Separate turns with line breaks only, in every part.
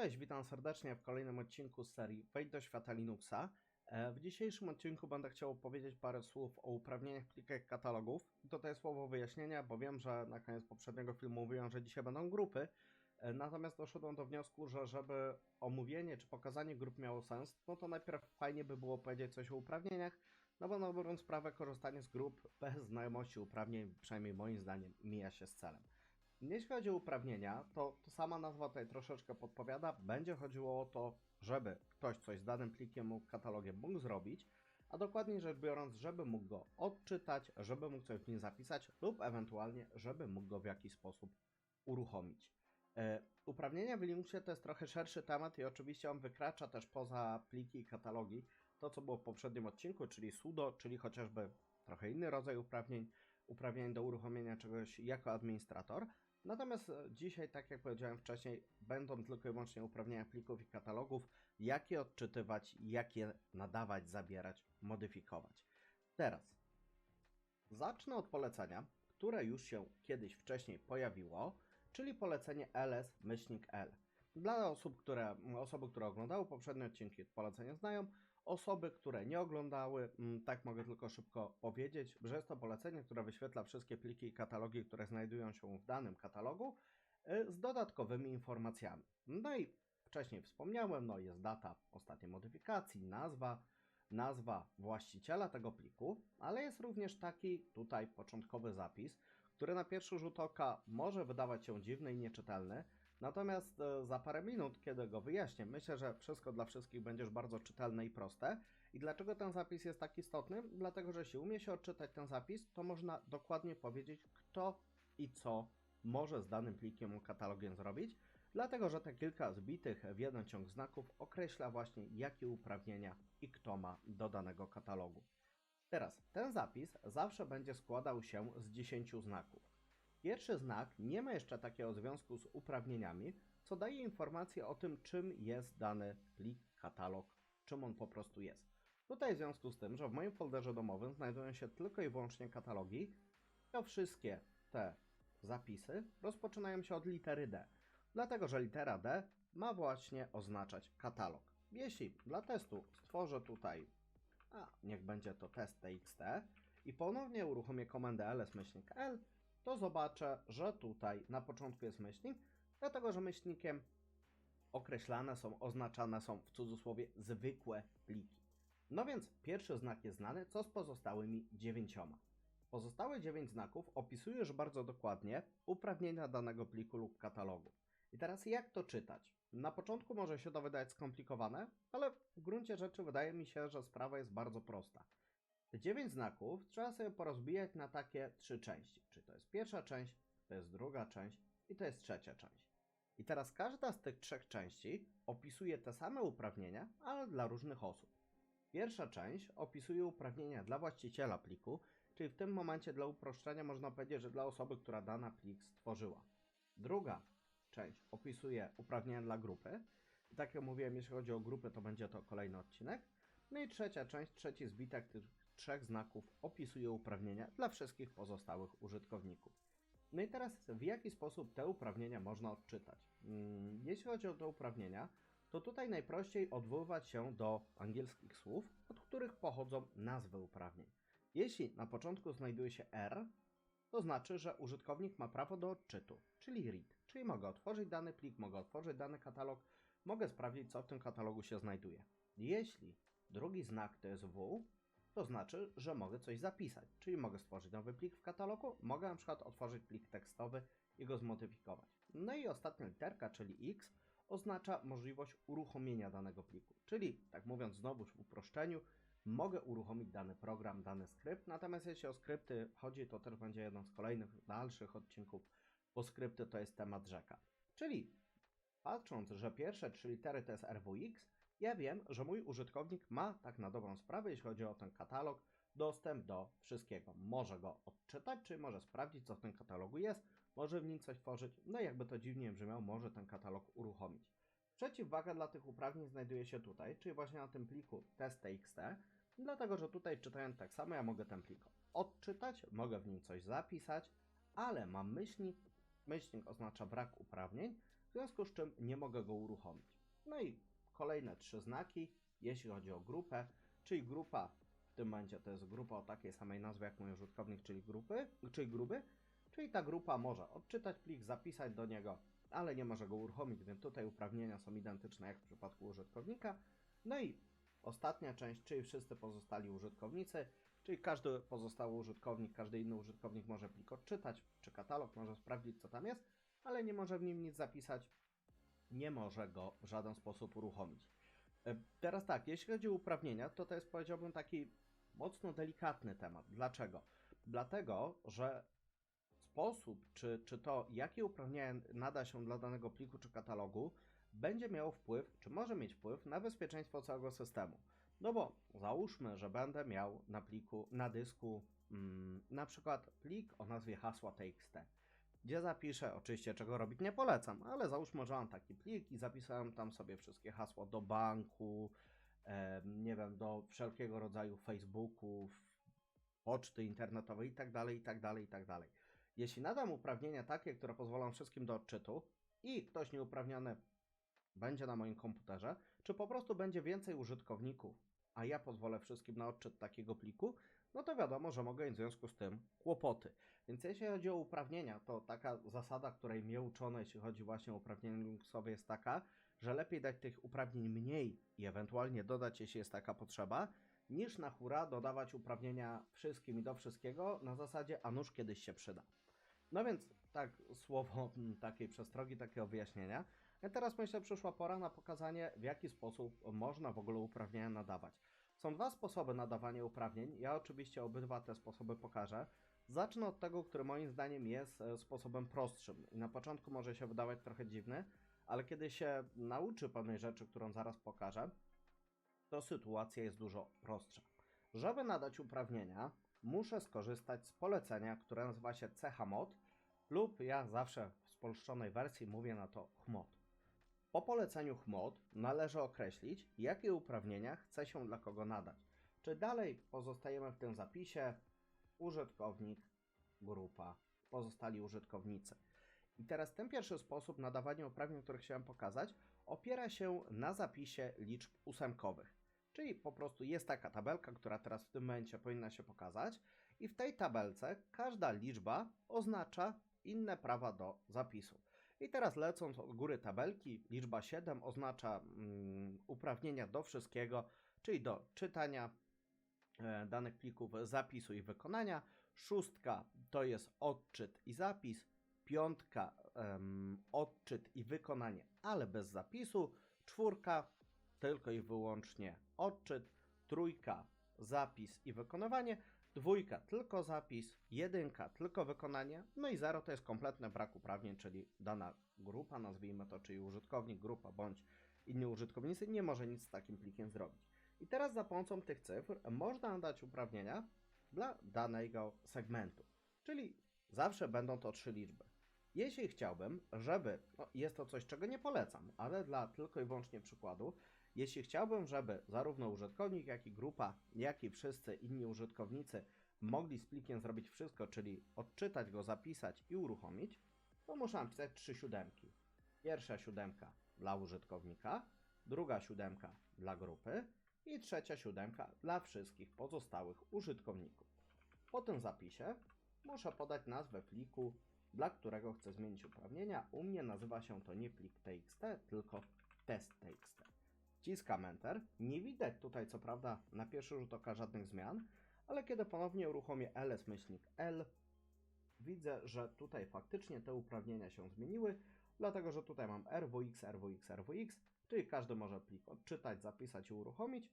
Cześć, witam serdecznie w kolejnym odcinku serii Wejdź do świata Linuxa. E, W dzisiejszym odcinku będę chciał powiedzieć parę słów o uprawnieniach plikach katalogów. Tutaj słowo wyjaśnienia, bo wiem, że na koniec poprzedniego filmu mówiłem, że dzisiaj będą grupy. E, Natomiast doszedłem do wniosku, że żeby omówienie czy pokazanie grup miało sens, no to najpierw fajnie by było powiedzieć coś o uprawnieniach, no bo na dobrą sprawę korzystanie z grup bez znajomości uprawnień, przynajmniej moim zdaniem, mija się z celem. Jeśli chodzi o uprawnienia, to, to sama nazwa tutaj troszeczkę podpowiada. Będzie chodziło o to, żeby ktoś coś z danym plikiem lub katalogiem mógł zrobić, a dokładniej rzecz biorąc, żeby mógł go odczytać, żeby mógł coś w nim zapisać lub ewentualnie, żeby mógł go w jakiś sposób uruchomić. E, uprawnienia w Linuxie to jest trochę szerszy temat i oczywiście on wykracza też poza pliki i katalogi. To, co było w poprzednim odcinku, czyli sudo, czyli chociażby trochę inny rodzaj uprawnień, uprawnień do uruchomienia czegoś jako administrator. Natomiast e, dzisiaj, tak jak powiedziałem wcześniej, będą tylko i wyłącznie uprawnienia plików i katalogów, jak je odczytywać, jak je nadawać, zabierać, modyfikować. Teraz zacznę od polecenia, które już się kiedyś wcześniej pojawiło, czyli polecenie ls-l. Dla osób, które, osoby, które oglądały poprzednie odcinki, polecenie znają. Osoby, które nie oglądały, mm, tak mogę tylko szybko powiedzieć, że jest to polecenie, które wyświetla wszystkie pliki i katalogi, które znajdują się w danym katalogu y, z dodatkowymi informacjami. No i wcześniej wspomniałem, no jest data ostatniej modyfikacji, nazwa, nazwa właściciela tego pliku, ale jest również taki tutaj początkowy zapis, który na pierwszy rzut oka może wydawać się dziwny i nieczytelny, Natomiast e, za parę minut, kiedy go wyjaśnię, myślę, że wszystko dla wszystkich będzie już bardzo czytelne i proste. I dlaczego ten zapis jest tak istotny? Dlatego, że jeśli umie się odczytać ten zapis, to można dokładnie powiedzieć, kto i co może z danym plikiem katalogiem zrobić. Dlatego, że te kilka zbitych w jeden ciąg znaków określa właśnie, jakie uprawnienia i kto ma do danego katalogu. Teraz, ten zapis zawsze będzie składał się z 10 znaków. Pierwszy znak nie ma jeszcze takiego związku z uprawnieniami, co daje informację o tym, czym jest dany plik, katalog, czym on po prostu jest. Tutaj w związku z tym, że w moim folderze domowym znajdują się tylko i wyłącznie katalogi, to wszystkie te zapisy rozpoczynają się od litery D, dlatego że litera D ma właśnie oznaczać katalog. Jeśli dla testu stworzę tutaj, a niech będzie to test txt i ponownie uruchomię komendę ls-l, to zobaczę, że tutaj na początku jest myślnik, dlatego że myślnikiem określane są, oznaczane są w cudzysłowie zwykłe pliki. No więc pierwszy znak jest znany, co z pozostałymi dziewięcioma. Pozostałe dziewięć znaków opisuje już bardzo dokładnie uprawnienia danego pliku lub katalogu. I teraz jak to czytać? Na początku może się to wydać skomplikowane, ale w gruncie rzeczy wydaje mi się, że sprawa jest bardzo prosta. Te 9 znaków trzeba sobie porozbijać na takie trzy części. To jest pierwsza część, to jest druga część i to jest trzecia część. I teraz każda z tych trzech części opisuje te same uprawnienia, ale dla różnych osób. Pierwsza część opisuje uprawnienia dla właściciela pliku, czyli w tym momencie dla uproszczenia można powiedzieć, że dla osoby, która dana plik stworzyła. Druga część opisuje uprawnienia dla grupy. I tak jak mówiłem, jeśli chodzi o grupy, to będzie to kolejny odcinek. No i trzecia część, trzeci zbitek trzech znaków opisuje uprawnienia dla wszystkich pozostałych użytkowników. No i teraz w jaki sposób te uprawnienia można odczytać? Mm, Jeśli chodzi o te uprawnienia, to tutaj najprościej odwoływać się do angielskich słów, od których pochodzą nazwy uprawnień. Jeśli na początku znajduje się R, to znaczy, że użytkownik ma prawo do odczytu, czyli read, czyli mogę otworzyć dany plik, mogę otworzyć dany katalog, mogę sprawdzić, co w tym katalogu się znajduje. Jeśli drugi znak to jest W, to znaczy, że mogę coś zapisać, czyli mogę stworzyć nowy plik w katalogu, mogę na przykład otworzyć plik tekstowy i go zmodyfikować. No i ostatnia literka, czyli X, oznacza możliwość uruchomienia danego pliku, czyli tak mówiąc znowu w uproszczeniu, mogę uruchomić dany program, dany skrypt, natomiast jeśli o skrypty chodzi, to też będzie jeden z kolejnych, dalszych odcinków, bo skrypty to jest temat rzeka. Czyli patrząc, że pierwsze trzy litery to jest RWX, ja wiem, że mój użytkownik ma tak na dobrą sprawę, jeśli chodzi o ten katalog, dostęp do wszystkiego. Może go odczytać, czy może sprawdzić, co w tym katalogu jest, może w nim coś tworzyć, no jakby to dziwnie brzmiało, może ten katalog uruchomić. Przeciwwaga dla tych uprawnień znajduje się tutaj, czyli właśnie na tym pliku test.txt, dlatego że tutaj czytając tak samo, ja mogę ten plik odczytać, mogę w nim coś zapisać, ale mam myślnik, myślnik oznacza brak uprawnień, w związku z czym nie mogę go uruchomić. No i kolejne trzy znaki, jeśli chodzi o grupę, czyli grupa w tym momencie to jest grupa o takiej samej nazwie jak mój użytkownik, czyli grupy, czyli gruby, czyli ta grupa może odczytać plik, zapisać do niego, ale nie może go uruchomić, więc tutaj uprawnienia są identyczne jak w przypadku użytkownika. No i ostatnia część, czyli wszyscy pozostali użytkownicy, czyli każdy pozostały użytkownik, każdy inny użytkownik może plik odczytać, czy katalog może sprawdzić co tam jest, ale nie może w nim nic zapisać, nie może go w żaden sposób uruchomić. E, Teraz tak, jeśli chodzi o uprawnienia, to to jest powiedziałbym taki mocno delikatny temat. Dlaczego? Dlatego, że sposób, czy, czy to, jakie uprawnienia nada się dla danego pliku czy katalogu, będzie miało wpływ, czy może mieć wpływ na bezpieczeństwo całego systemu. No bo załóżmy, że będę miał na pliku, na dysku mm, na przykład plik o nazwie hasła txt, gdzie zapiszę, oczywiście czego robić nie polecam, ale załóżmy, że mam taki plik i zapisałem tam sobie wszystkie hasła do banku, nie wiem, do wszelkiego rodzaju Facebooków, poczty internetowej tak tak i tak dalej. Jeśli nadam uprawnienia takie, które pozwolą wszystkim do odczytu i ktoś nieuprawniony będzie na moim komputerze, czy po prostu będzie więcej użytkowników, a ja pozwolę wszystkim na odczyt takiego pliku, no to wiadomo, że mogę mieć w związku z tym kłopoty. Więc jeśli chodzi o uprawnienia, to taka zasada, której mnie uczono, jeśli chodzi właśnie o uprawnienia Linuxowe, jest taka, że lepiej dać tych uprawnień mniej i ewentualnie dodać, jeśli jest taka potrzeba, niż na hura dodawać uprawnienia wszystkim i do wszystkiego na zasadzie, a nuż kiedyś się przyda. No więc tak słowo takiej przestrogi, takiego wyjaśnienia. A teraz myślę, przyszła pora na pokazanie, w jaki sposób można w ogóle uprawnienia nadawać. Są dwa sposoby nadawania uprawnień. Ja oczywiście obydwa te sposoby pokażę. Zacznę od tego, który moim zdaniem jest e, sposobem prostszym. I na początku może się wydawać trochę dziwny, ale kiedy się nauczy pewnej rzeczy, którą zaraz pokażę, to sytuacja jest dużo prostsza. Żeby nadać uprawnienia, muszę skorzystać z polecenia, które nazywa się chmod lub ja zawsze w spolszczonej wersji mówię na to chmod. Po poleceniu chmod należy określić, jakie uprawnienia chce się dla kogo nadać. Czy dalej pozostajemy w tym zapisie użytkownik, grupa, pozostali użytkownicy. I teraz ten pierwszy sposób nadawania uprawnień, który chciałem pokazać, opiera się na zapisie liczb ósemkowych. Czyli po prostu jest taka tabelka, która teraz w tym momencie powinna się pokazać, i w tej tabelce każda liczba oznacza inne prawa do zapisu. I teraz lecąc od góry tabelki, liczba 7 oznacza mm, uprawnienia do wszystkiego, czyli do czytania danych plików, zapisu i wykonania. Szóstka to jest odczyt i zapis. Piątka em, odczyt i wykonanie, ale bez zapisu. Czwórka tylko i wyłącznie odczyt. Trójka zapis i wykonywanie. Dwójka tylko zapis, jedynka tylko wykonanie, no i zero to jest kompletny brak uprawnień, czyli dana grupa, nazwijmy to, czyli użytkownik, grupa bądź inni użytkownicy nie może nic z takim plikiem zrobić. I teraz za pomocą tych cyfr można nadać uprawnienia dla danego segmentu, czyli zawsze będą to trzy liczby. Jeśli chciałbym, żeby, no jest to coś, czego nie polecam, ale dla tylko i wyłącznie przykładu, jeśli chciałbym, żeby zarówno użytkownik, jak i grupa, jak i wszyscy inni użytkownicy mogli z plikiem zrobić wszystko, czyli odczytać go, zapisać i uruchomić, to muszę napisać trzy siódemki. Pierwsza siódemka dla użytkownika, druga siódemka dla grupy i trzecia siódemka dla wszystkich pozostałych użytkowników. Po tym zapisie muszę podać nazwę pliku, dla którego chcę zmienić uprawnienia. U mnie nazywa się to nie plik txt, tylko test.txt. Wciskam Enter. Nie widać tutaj co prawda na pierwszy rzut oka żadnych zmian, ale kiedy ponownie uruchomię ls myślnik l, widzę, że tutaj faktycznie te uprawnienia się zmieniły, dlatego że tutaj mam rwx, rwx, rwx, czyli każdy może plik odczytać, zapisać i uruchomić,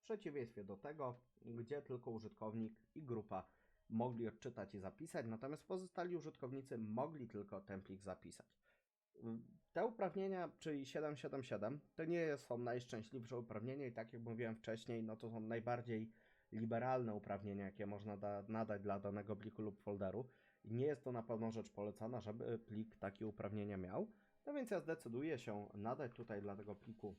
w przeciwieństwie do tego, gdzie tylko użytkownik i grupa mogli odczytać i zapisać, natomiast pozostali użytkownicy mogli tylko ten plik zapisać. Te uprawnienia, czyli 777, to nie są najszczęśliwsze uprawnienia i tak jak mówiłem wcześniej, no to są najbardziej liberalne uprawnienia, jakie można da, nadać dla danego pliku lub folderu. Nie jest to na pewno rzecz polecana, żeby plik takie uprawnienia miał. No więc ja zdecyduję się nadać tutaj dla tego pliku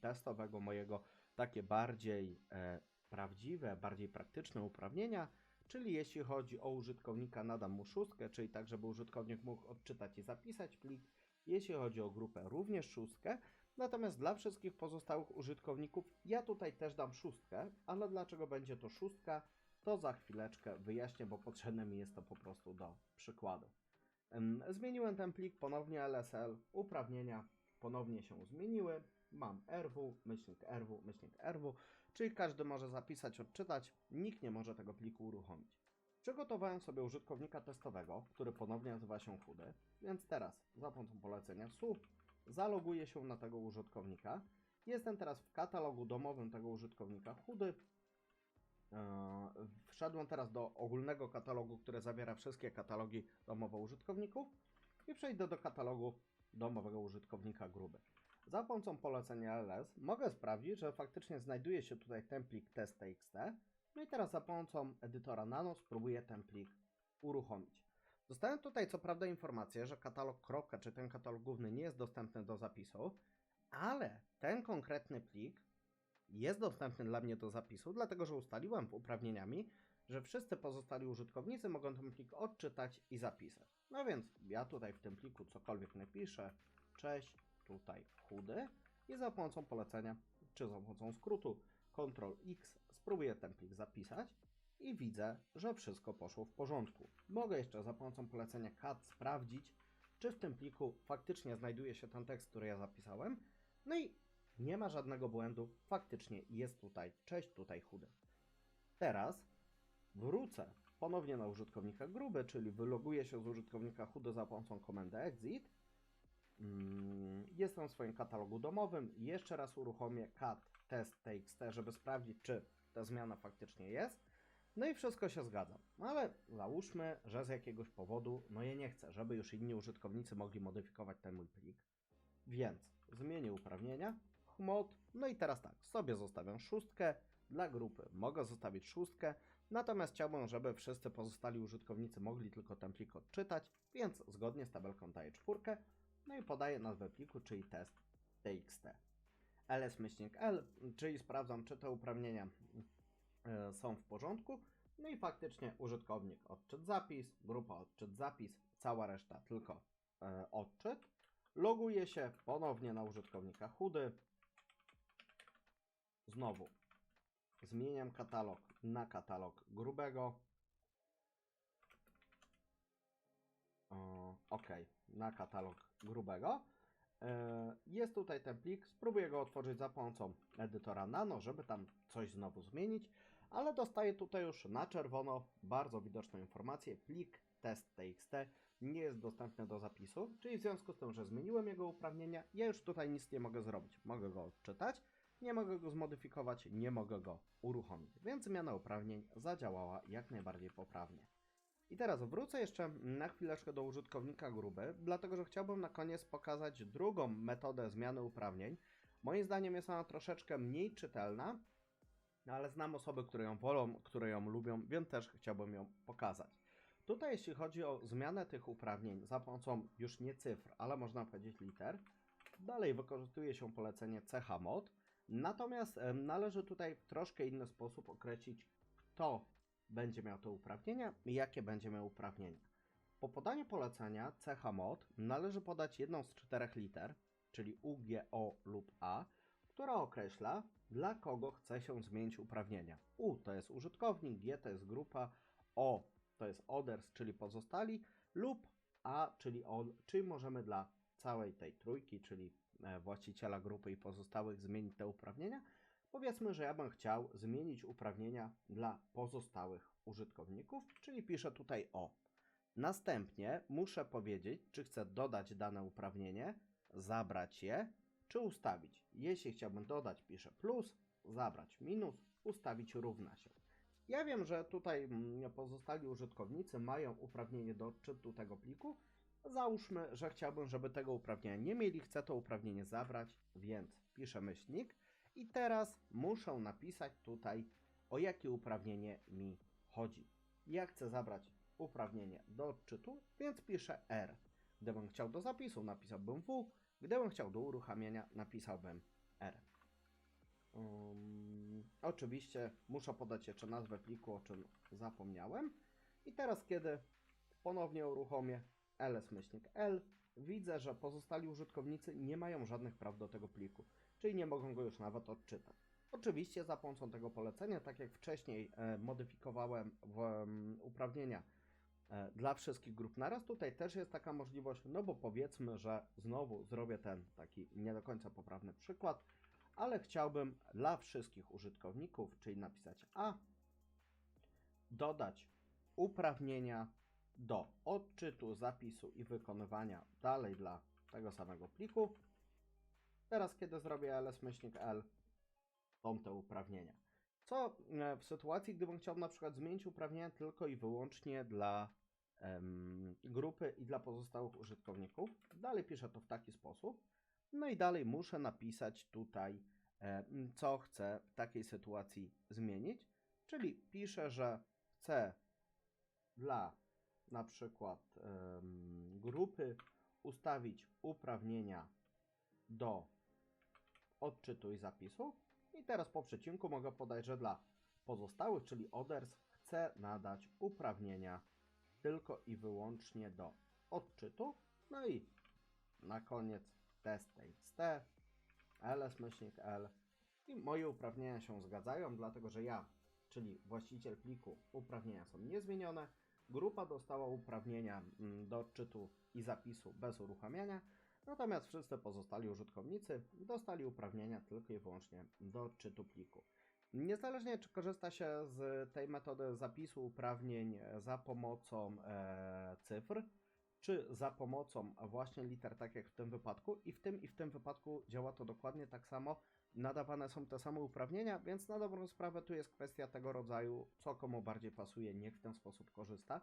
testowego mojego takie bardziej e, prawdziwe, bardziej praktyczne uprawnienia, czyli jeśli chodzi o użytkownika nadam mu szóstkę, czyli tak, żeby użytkownik mógł odczytać i zapisać plik, Jeśli chodzi o grupę, również szóstkę. Natomiast dla wszystkich pozostałych użytkowników ja tutaj też dam szóstkę, ale dlaczego będzie to szóstka, to za chwileczkę wyjaśnię, bo potrzebne mi jest to po prostu do przykładu. Zmieniłem ten plik, ponownie LSL, uprawnienia ponownie się zmieniły. Mam rw, myślnik rw, myślnik rw, czyli każdy może zapisać, odczytać, nikt nie może tego pliku uruchomić. Przygotowałem sobie użytkownika testowego, który ponownie nazywa się Chudy, więc teraz za pomocą polecenia słup zaloguję się na tego użytkownika. Jestem teraz w katalogu domowym tego użytkownika Chudy. Eee, Wszedłem teraz do ogólnego katalogu, który zawiera wszystkie katalogi domowe użytkowników i przejdę do katalogu domowego użytkownika gruby. Za pomocą polecenia ls mogę sprawdzić, że faktycznie znajduje się tutaj ten plik test.txt. No i teraz za pomocą edytora nano spróbuję ten plik uruchomić. Dostałem tutaj co prawda informację, że katalog kropka, czy ten katalog główny nie jest dostępny do zapisu, ale ten konkretny plik jest dostępny dla mnie do zapisu, dlatego że ustaliłem w uprawnieniami, że wszyscy pozostali użytkownicy mogą ten plik odczytać i zapisać. No więc ja tutaj w tym pliku cokolwiek napiszę, cześć, tutaj chudy i za pomocą polecenia, czy za pomocą skrótu Ctrl X spróbuję ten plik zapisać i widzę, że wszystko poszło w porządku. Mogę jeszcze za pomocą polecenia cat sprawdzić, czy w tym pliku faktycznie znajduje się ten tekst, który ja zapisałem. No i nie ma żadnego błędu, faktycznie jest tutaj, cześć, tutaj chudy. Teraz wrócę ponownie na użytkownika gruby, czyli wyloguję się z użytkownika chudy za pomocą komendy exit. Mm, Jestem w swoim katalogu domowym. Jeszcze raz uruchomię cat test.txt, żeby sprawdzić, czy ta zmiana faktycznie jest. No i wszystko się zgadza. Ale załóżmy, że z jakiegoś powodu, no ja nie chcę, żeby już inni użytkownicy mogli modyfikować ten mój plik. Więc zmienię uprawnienia, chmod, no i teraz tak, sobie zostawiam szóstkę, dla grupy mogę zostawić szóstkę, natomiast chciałbym, żeby wszyscy pozostali użytkownicy mogli tylko ten plik odczytać, więc zgodnie z tabelką daję czwórkę, no i podaję nazwę pliku, czyli test.txt. ls-l, czyli sprawdzam, czy te uprawnienia e, są w porządku. No i faktycznie użytkownik odczyt zapis, grupa odczyt zapis, cała reszta tylko e, odczyt. Loguję się ponownie na użytkownika chudy. Znowu zmieniam katalog na katalog grubego. Ok, na katalog grubego. E, Jest tutaj ten plik, spróbuję go otworzyć za pomocą edytora Nano, żeby tam coś znowu zmienić, ale dostaję tutaj już na czerwono bardzo widoczną informację, plik test.txt nie jest dostępny do zapisu, czyli w związku z tym, że zmieniłem jego uprawnienia, ja już tutaj nic nie mogę zrobić. Mogę go odczytać, nie mogę go zmodyfikować, nie mogę go uruchomić, więc zmiana uprawnień zadziałała jak najbardziej poprawnie. I teraz wrócę jeszcze na chwileczkę do użytkownika gruby, dlatego że chciałbym na koniec pokazać drugą metodę zmiany uprawnień. Moim zdaniem jest ona troszeczkę mniej czytelna, ale znam osoby, które ją wolą, które ją lubią, więc też chciałbym ją pokazać. Tutaj jeśli chodzi o zmianę tych uprawnień za pomocą już nie cyfr, ale można powiedzieć liter, dalej wykorzystuje się polecenie chmod, natomiast należy tutaj w troszkę inny sposób określić, kto będzie miał te uprawnienia i jakie będzie miał uprawnienia. Po podaniu polecenia chmod należy podać jedną z czterech liter, czyli U, G, O lub A, która określa, dla kogo chce się zmienić uprawnienia. U to jest użytkownik, G to jest grupa, O to jest others, czyli pozostali, lub A, czyli all, czyli możemy dla całej tej trójki, czyli właściciela grupy i pozostałych zmienić te uprawnienia. Powiedzmy, że ja bym chciał zmienić uprawnienia dla pozostałych użytkowników, czyli piszę tutaj O. Następnie muszę powiedzieć, czy chcę dodać dane uprawnienie, zabrać je, czy ustawić. Jeśli chciałbym dodać, piszę plus, zabrać minus, ustawić równa się. Ja wiem, że tutaj mm, pozostali użytkownicy mają uprawnienie do odczytu tego pliku. Załóżmy, że chciałbym, żeby tego uprawnienia nie mieli, chcę to uprawnienie zabrać, więc piszę myślnik i teraz muszę napisać tutaj, o jakie uprawnienie mi chodzi. Ja chcę zabrać uprawnienie do odczytu, więc piszę R. Gdybym chciał do zapisu, napisałbym W. Gdybym chciał do uruchamiania, napisałbym R. Um, oczywiście muszę podać jeszcze nazwę pliku, o czym zapomniałem. I teraz, kiedy ponownie uruchomię ls-l, widzę, że pozostali użytkownicy nie mają żadnych praw do tego pliku, czyli nie mogą go już nawet odczytać. Oczywiście za pomocą tego polecenia, tak jak wcześniej e, modyfikowałem w, em, uprawnienia e, dla wszystkich grup naraz, tutaj też jest taka możliwość, no bo powiedzmy, że znowu zrobię ten taki nie do końca poprawny przykład, ale chciałbym dla wszystkich użytkowników, czyli napisać A, dodać uprawnienia do odczytu, zapisu i wykonywania dalej dla tego samego pliku. Teraz, kiedy zrobię ls-l, są te uprawnienia. Co e, w sytuacji, gdybym chciał na przykład zmienić uprawnienia tylko i wyłącznie dla em, grupy i dla pozostałych użytkowników, dalej piszę to w taki sposób. No i dalej muszę napisać tutaj, e, co chcę w takiej sytuacji zmienić. Czyli piszę, że chcę dla na przykład em, grupy ustawić uprawnienia do odczytu i zapisu. I teraz po przecinku mogę podać, że dla pozostałych, czyli others, chcę nadać uprawnienia tylko i wyłącznie do odczytu. No i na koniec test t, ls myślnik l i moje uprawnienia się zgadzają, dlatego że ja, czyli właściciel pliku, uprawnienia są niezmienione. Grupa dostała uprawnienia mm, do odczytu i zapisu bez uruchamiania, natomiast wszyscy pozostali użytkownicy dostali uprawnienia tylko i wyłącznie do odczytu pliku. Niezależnie czy korzysta się z tej metody zapisu uprawnień za pomocą e, cyfr, czy za pomocą właśnie liter, tak jak w tym wypadku, i w tym i w tym wypadku działa to dokładnie tak samo. Nadawane są te same uprawnienia, więc na dobrą sprawę tu jest kwestia tego rodzaju, co komu bardziej pasuje, niech w ten sposób korzysta.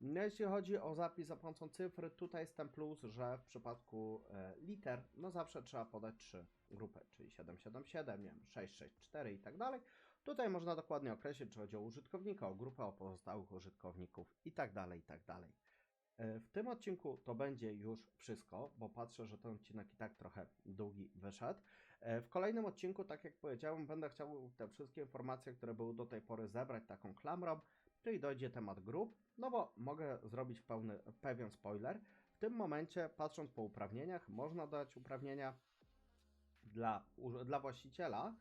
No, jeśli chodzi o zapis za pomocą cyfr, tutaj jest ten plus, że w przypadku e, liter, no zawsze trzeba podać trzy grupy, czyli 777, nie wiem, 664 i tak dalej. Tutaj można dokładnie określić, czy chodzi o użytkownika, o grupę, o pozostałych użytkowników i tak dalej, i tak dalej. E, W tym odcinku to będzie już wszystko, bo patrzę, że ten odcinek i tak trochę długi wyszedł. E, W kolejnym odcinku, tak jak powiedziałem, będę chciał te wszystkie informacje, które były do tej pory zebrać taką klamrą, czyli dojdzie temat grup, no bo mogę zrobić pełny, pewien spoiler. W tym momencie, patrząc po uprawnieniach, można dać uprawnienia dla, dla właściciela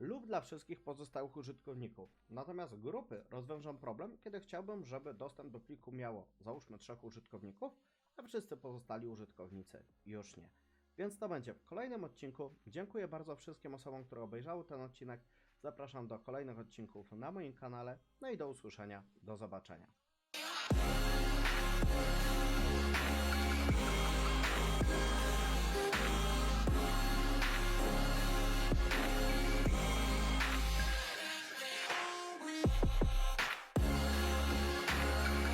lub dla wszystkich pozostałych użytkowników. Natomiast grupy rozwiążą problem, kiedy chciałbym, żeby dostęp do pliku miało załóżmy trzech użytkowników, a wszyscy pozostali użytkownicy już nie. Więc to będzie w kolejnym odcinku. Dziękuję bardzo wszystkim osobom, które obejrzały ten odcinek. Zapraszam do kolejnych odcinków na moim kanale. No i do usłyszenia, do zobaczenia.